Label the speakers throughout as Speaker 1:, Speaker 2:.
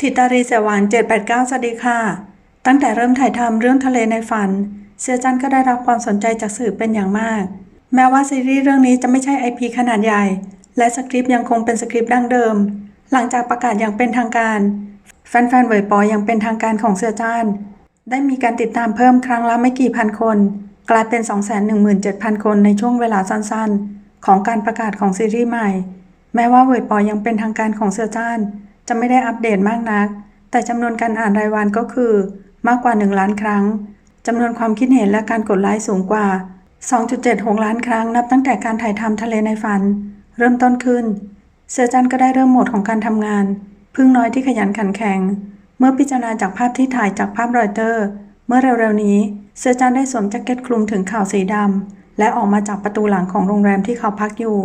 Speaker 1: ทิตารีเสวาน789 สวัสดีค่ะ ตั้งแต่เริ่มถ่ายทำเรื่องทะเลในฝัน เสียจันก็ได้รับความสนใจจากสื่อเป็นอย่างมาก แม้ว่าซีรีส์เรื่องนี้จะไม่ใช่ไอพีขนาดใหญ่ และสคริปต์ยังคงเป็นสคริปต์ดั้งเดิม หลังจากประกาศอย่างเป็นทางการ แฟนๆเวยปออย่างเป็นทางการของเสือจ้านได้มีการติดตามเพิ่มครั้งละไม่กี่พันคน กลายเป็น 217,000 คนในช่วงเวลาสั้นๆ ของการประกาศของซีรีส์ใหม่ แม้ว่าเวยปอยังเป็นทางการของเสือจ้าน จะไม่ได้อัปเดตมากนัก แต่จำนวนการอ่านรายวันก็คือ มากกว่า 1 ล้านครั้งจำนวนความคิดเห็นและการกดไลค์สูงกว่า 2.76 ล้านครั้งนับตั้งแต่การถ่ายทำทะเลในฝัน เริ่มต้นขึ้น เสือจันก็ได้เริ่มโหมดของการทำงาน พึ่งน้อยที่ขยันขันแข็ง เมื่อพิจารณาจากภาพที่ถ่ายจากภาพรอยเตอร์ เมื่อเร็วๆนี้ เสือจันได้สวมแจ็คเก็ตคลุมถึงข่าวสีดำและออกมาจากประตูหลังของโรงแรมที่เขาพักอยู่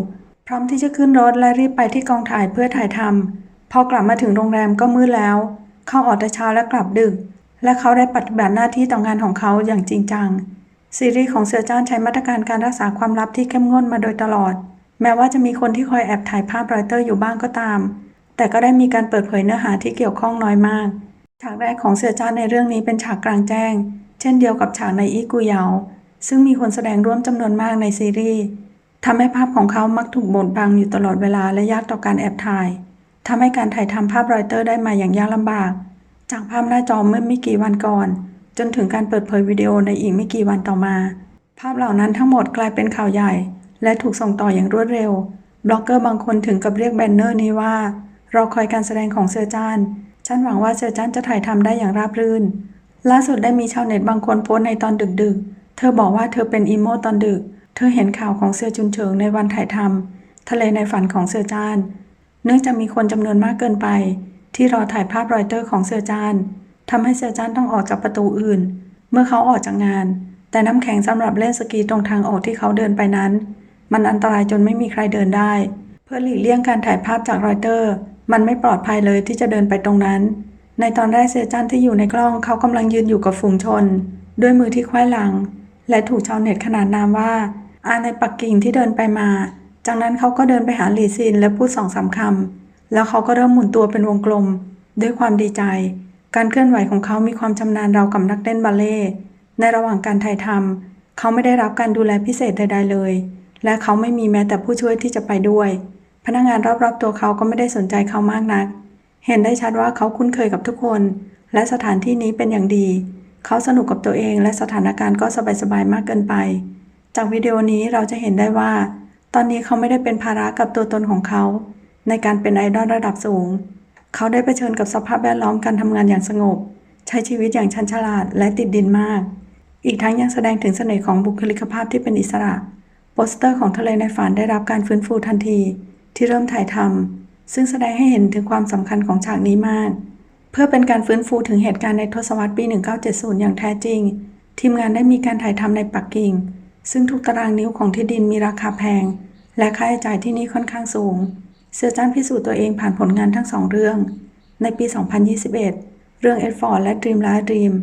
Speaker 1: พร้อมที่จะขึ้นรถและรีบไปที่กองถ่ายเพื่อถ่ายทำ พอกลับมาถึงโรงแรมก็มืดแล้ว เขาออกแต่เช้าและกลับดึก และเขาได้ปฏิบัติหน้าที่ต่องานของเขาอย่างจริงจัง ซีรีส์ของเสือจ้านใช้มาตรการการรักษาความลับที่เข้มงวดมาโดยตลอด แม้ว่าจะมีคนที่คอยแอบถ่ายภาพรอยเตอร์อยู่บ้างก็ตาม แต่ก็ได้มีการเปิดเผยเนื้อหาที่เกี่ยวข้องน้อยมาก ฉากแรกของเสือจ้านในเรื่องนี้เป็นฉากกลางแจ้ง เช่นเดียวกับฉากในอีกูเยาซึ่งมีคนแสดงร่วมจำนวนมากในซีรีส์ทำให้ภาพของเขามักถูกบดบังอยู่ตลอดเวลาและยากต่อการแอบถ่าย ทำให้การถ่ายทำภาพรอยเตอร์ได้มาอย่างยากลำบาก จากภาพหน้าจอเมื่อไม่กี่วันก่อน จนถึงการเปิดเผยวิดีโอในอีกไม่กี่วันต่อมา ภาพเหล่านั้นทั้งหมดกลายเป็นข่าวใหญ่ และถูกส่งต่ออย่างรวดเร็ว บล็อกเกอร์บางคนถึงกับเรียกแบนเนอร์นี้ว่า รอคอยการแสดงของเซอร์จานฉันหวังว่าเซอร์จานจะถ่ายทำได้อย่างราบรื่น ล่าสุดได้มีชาวเน็ตบางคนโพสต์ในตอนดึกๆ เธอบอกว่าเธอเป็นอีโมตอนดึก เธอเห็นข่าวของเสือจุนเฉิงในวันถ่ายทำทะเลในฝันของเสือจาน เนื่องจากมีคนจำนวนมากเกินไป ที่รอถ่ายภาพรอยเตอร์ของเสือจานทำให้เสือจานต้องออกจากประตูอื่น เมื่อเขาออกจากงาน แต่น้ำแข็งสำหรับเล่นสกีตรงทางออกที่เขาเดินไปนั้น มันอันตรายจนไม่มีใครเดินได้ เพื่อหลีกเลี่ยงการถ่ายภาพจากรอยเตอร์ มันไม่ปลอดภัยเลยที่จะเดินไปตรงนั้น ในตอนแรกเซจันที่อยู่ในกล้องเขากำลังยืนอยู่กับฝูงชน ด้วยมือที่คว้ายหลัง และถูกชาวเน็ตขนานนามว่าอาในปักกิ่งที่เดินไปมา จากนั้นเขาก็เดินไปหาหลีซินและพูดสองสามคำ แล้วเขาก็เริ่มหมุนตัวเป็นวงกลม ด้วยความดีใจ การเคลื่อนไหวของเขามีความชำนาญเรากับนักเต้นบัลเล่ในระหว่างการถ่ายทำเขาไม่ได้รับการดูแลพิเศษใด ๆ เลย และเขาไม่มีแม้แต่ผู้ช่วยที่จะไปด้วย พนักงานรอบๆตัวเขาก็ไม่ได้สนใจเขามากนัก เห็นได้ชัดว่าเขาคุ้นเคยกับทุกคน และสถานที่นี้เป็นอย่างดี เขาสนุกกับตัวเองและสถานการณ์ก็สบายๆมากเกินไป จากวิดีโอนี้เราจะเห็นได้ว่า ตอนนี้เขาไม่ได้เป็นภาระกับตัวตนของเขา ในการเป็นไอดอลระดับสูง เขาได้เผชิญกับสภาพแวดล้อมการทำงานอย่างสงบ ใช้ชีวิตอย่างชันฉลาดและติดดินมาก อีกทั้งยังแสดงถึงเสน่ห์ของบุคลิกภาพที่เป็นอิสระ โปสเตอร์ของทะเลในฝันได้รับการฟื้นฟูทันที ที่เริ่มถ่ายทำซึ่งแสดงให้เห็นถึงความสำคัญของฉากนี้มาก เพื่อเป็นการฟื้นฟูถึงเหตุการณ์ในทศวรรษปี 1970 อย่างแท้จริง ทีมงานได้มีการถ่ายทำในปักกิ่ง ซึ่งทุกตารางนิ้วของที่ดินมีราคาแพง และค่าใช้จ่ายที่นี่ค่อนข้างสูง เสือจ้านพิสูจน์ตัวเองผ่านผลงานทั้งสองเรื่อง ในปี 2021 เรื่อง e d f o r d และ Dream และ Dream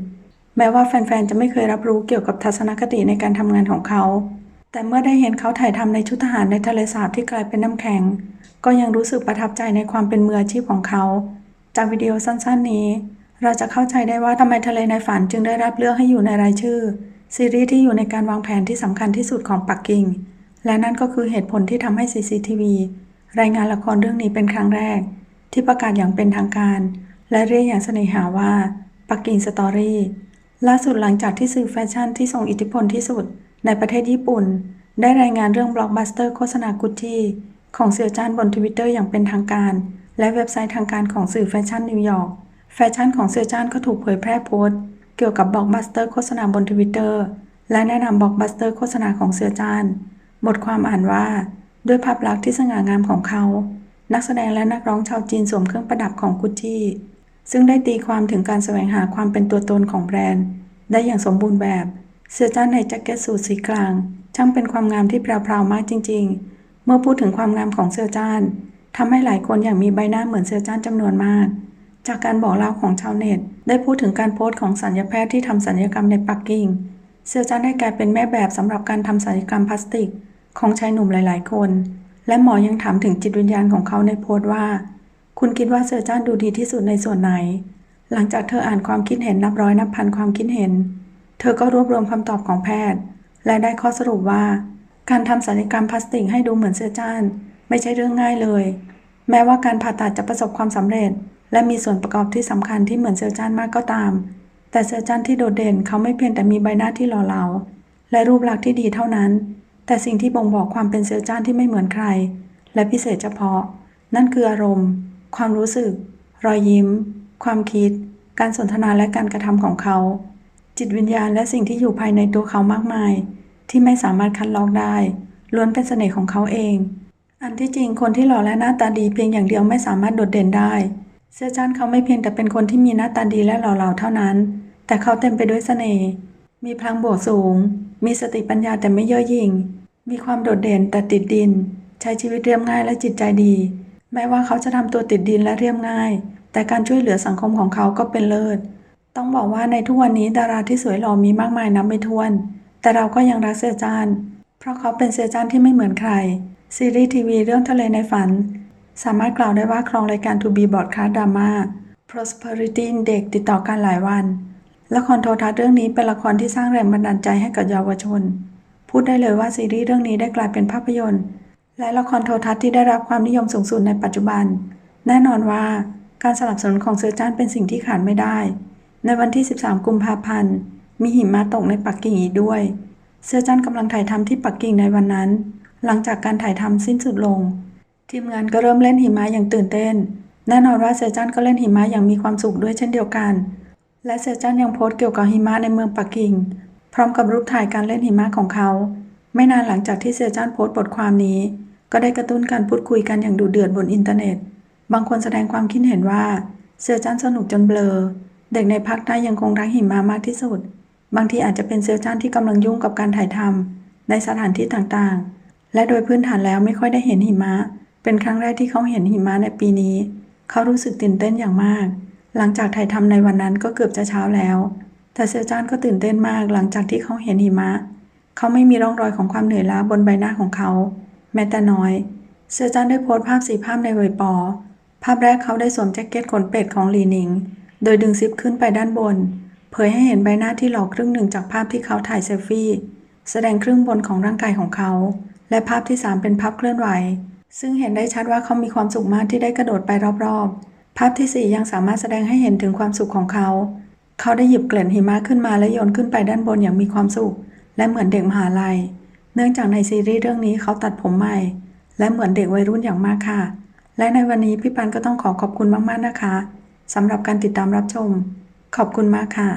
Speaker 1: แม้ว่าแฟนๆ จะไม่เคยรับรู้เกี่ยวกับทัศนคติในการทำงานของเขา แต่เมื่อได้เห็นเขาถ่ายทำในชุดทหารในทะเลสาบที่กลายเป็นน้ำแข็ง ก็ยังรู้สึกประทับใจในความเป็นมืออาชีพของเขา จากวิดีโอสั้นๆนี้ เราจะเข้าใจได้ว่าทำไมทะเลในฝันจึงได้รับเลือกให้อยู่ในรายชื่อ ซีรีส์ที่อยู่ในการวางแผนที่สำคัญที่สุดของปักกิ่ง และนั่นก็คือเหตุผลที่ทำให้ CCTV รายงานละครเรื่องนี้เป็นครั้งแรก ที่ประกาศอย่างเป็นทางการ และเรียกอย่างเสน่หาว่าปักกิ่งสตอรี่ล่าสุดหลังจากที่สื่อแฟชั่นที่ทรงอิทธิพลที่สุดในประเทศญี่ปุ่น ได้รายงานเรื่องบล็อกบัสเตอร์โฆษณากุชชี่ของเสือจ้านบนทวิตเตอร์อย่างเป็นทางการ และเว็บไซต์ทางการของสื่อแฟชั่นนิวยอร์กแฟชั่นของเสือจ้านก็ถูกเผยแพร่โพสต์ เกี่ยวกับบล็อกบัสเตอร์โฆษณาบนทวิตเตอร์และแนะนำบล็อกบัสเตอร์โฆษณาของเสือจ้านบทความอ่านว่า ด้วยภาพลักษณ์ที่สง่างามของเขา นักแสดงและนักร้องชาวจีนสวมเครื่องประดับของกุชชี่ซึ่งได้ตีความถึงการแสวงหาความเป็นตัวตนของแบรนด์ ได้อย่างสมบูรณ์แบบ เสื้อจ้านในแจ็คเก็ตสูทสีกลาง ช่างเป็นความงามที่แพรวๆมากจริง ๆ เมื่อพูดถึงความงามของเสื้อจ้านทำให้หลายคนอย่างมีใบหน้าเหมือนเสื้อจ้านจำนวนมาก จากการบอกเล่าของชาวเน็ต ได้พูดถึงการโพสต์ของสัญญาแพทย์ที่ทำสัญญกรรมในปักกิ่งเสื้อจ้านได้กลายเป็นแม่แบบสำหรับการทำสัญญกรรมพลาสติก ของชายหนุ่มหลาย ๆ คน และหมอยังถามถึงจิตวิญญาณของเขาในโพสต์ว่า คุณคิดว่าเซอร์จ้านดูดีที่สุดในส่วนไหน หลังจากเธออ่านความคิดเห็นนับร้อยนับพันความคิดเห็น เธอก็รวบรวมคำตอบของแพทย์ และได้ข้อสรุปว่า การทำศัลยกรรมพลาสติกให้ดูเหมือนเซอร์จ้านไม่ใช่เรื่องง่ายเลย แม้ว่าการผ่าตัดจะประสบความสำเร็จ และมีส่วนประกอบที่สำคัญที่เหมือนเซอร์จ้านมากก็ตาม แต่เซอร์จ้านที่โดดเด่นเขาไม่เพียงแต่มีใบหน้าที่หล่อเหลาและรูปลักษณ์ที่ดีเท่านั้น แต่สิ่งที่บ่งบอกความเป็นเซอร์จ้านที่ไม่เหมือนใคร และพิเศษเฉพาะ นั่นคืออารมณ์ ความรู้สึก รอยยิ้ม ความคิด การสนทนาและการกระทำของเขา จิตวิญญาณและสิ่งที่อยู่ภายในตัวเขามากมาย ที่ไม่สามารถคัดลอกได้ล้วนเป็นเสน่ห์ของเขาเอง อันที่จริงคนที่หล่อและหน้าตาดีเพียงอย่างเดียวไม่สามารถโดดเด่นได้ เซอร์จานเขาไม่เพียงแต่เป็นคนที่มีหน้าตาดีและหล่อเหลาเท่านั้น แต่เขาเต็มไปด้วยเสน่ห์ มีพลังบวกสูง มีสติปัญญาแต่ไม่เย่อหยิ่ง มีความโดดเด่นแต่ติดดิน ใช้ชีวิตเรียบง่ายและจิตใจดี แม้ว่าเขาจะทำตัวติดดินและเรียบง่าย แต่การช่วยเหลือสังคมของเขาก็เป็นเลิศ ต้องบอกว่าในทุกวันนี้ดาราที่สวยหล่อมีมากมายนับไม่ถ้วน แต่เราก็ยังรักเซอร์จาน เพราะเขาเป็นเซอร์จานที่ไม่เหมือนใคร ซีรีส์ทีวีเรื่องทะเลในฝัน สามารถกล่าวได้ว่าครองรายการ To Be Broadcast Drama Prosperity Index ติดต่อกันหลายวัน ละครโทรทัศน์เรื่องนี้เป็นละครที่สร้างแรงบันดาลใจให้กับเยาวชน พูดได้เลยว่าซีรีส์เรื่องนี้ได้กลายเป็นภาพยนตร์ และละครโทรทัศน์ที่ได้รับความนิยมสูงสุดในปัจจุบัน แน่นอนว่าการสนับสนุนของเซอร์จานเป็นสิ่งที่ขาดไม่ได้ ในวันที่ 13 กุมภาพันธ์ มีหิมะตกในปักกิ่งอีกด้วย เซอร์จันกำลังถ่ายทำที่ปักกิ่งในวันนั้น หลังจากการถ่ายทำสิ้นสุดลง ทีมงานก็เริ่มเล่นหิมะอย่างตื่นเต้น แน่นอนว่าเซอร์จันก็เล่นหิมะอย่างมีความสุขด้วยเช่นเดียวกัน และเซอร์จันยังโพสต์เกี่ยวกับหิมะในเมืองปักกิ่ง พร้อมกับรูปถ่ายการเล่นหิมะของเขา ไม่นานหลังจากที่เซอร์จันโพสต์บทความนี้ ก็ได้กระตุ้นการพูดคุยกันอย่างดุเดือดบนอินเทอร์เน็ต บางคนแสดงความคิดเห็นว่าเซอร์จันสนุกจนเบลอ เด็กในพักใต้ยังคงรักหิมะมากที่สุด บางทีอาจจะเป็นเซจันที่กำลังยุ่งกับการถ่ายทำในสถานที่ต่างๆ และโดยพื้นฐานแล้วไม่ค่อยได้เห็นหิมะ เป็นครั้งแรกที่เขาเห็นหิมะในปีนี้ เขารู้สึกตื่นเต้นอย่างมาก หลังจากถ่ายทำในวันนั้นก็เกือบจะเช้าแล้ว แต่เซลจันก็ตื่นเต้นมากหลังจากที่เขาเห็นหิมะ เขาไม่มีร่องรอยของความเหนื่อยล้าบนใบหน้าของเขา แม้แต่น้อย เซลจันได้โพสต์ภาพสีภาพในเว็บปอ ภาพแรกเขาได้สวมแจ็คเก็ตขนเป็ดของลีนิง โดยดึงซิปขึ้นไปด้านบน เผยให้เห็นใบหน้าที่หลอกครึ่งหนึ่งจากภาพที่เขาถ่ายเซลฟี่ แสดงครึ่งบนของร่างกายของเขา และภาพที่ 3 เป็นภาพเคลื่อนไหว ซึ่งเห็นได้ชัดว่าเขามีความสุขมากที่ได้กระโดดไปรอบๆ ภาพทีสี่ 4 ยังสามารถแสดงให้เห็นถึงความสุขของเขา เขาได้หยิบเกล็ดหิมะขึ้นมาและโยนขึ้นไปด้านบนอย่างมีความสุข และเหมือนเด็กมหาลัย เนื่องจากในซีรีส์เรื่องนี้เขาตัดผมใหม่ และเหมือนเด็กวัยรุ่นอย่างมากค่ะ และในวันนี้พี่ปันก็ต้องขอขอบคุณมากๆนะคะสำหรับการติดตามรับชม ขอบคุณมากค่ะ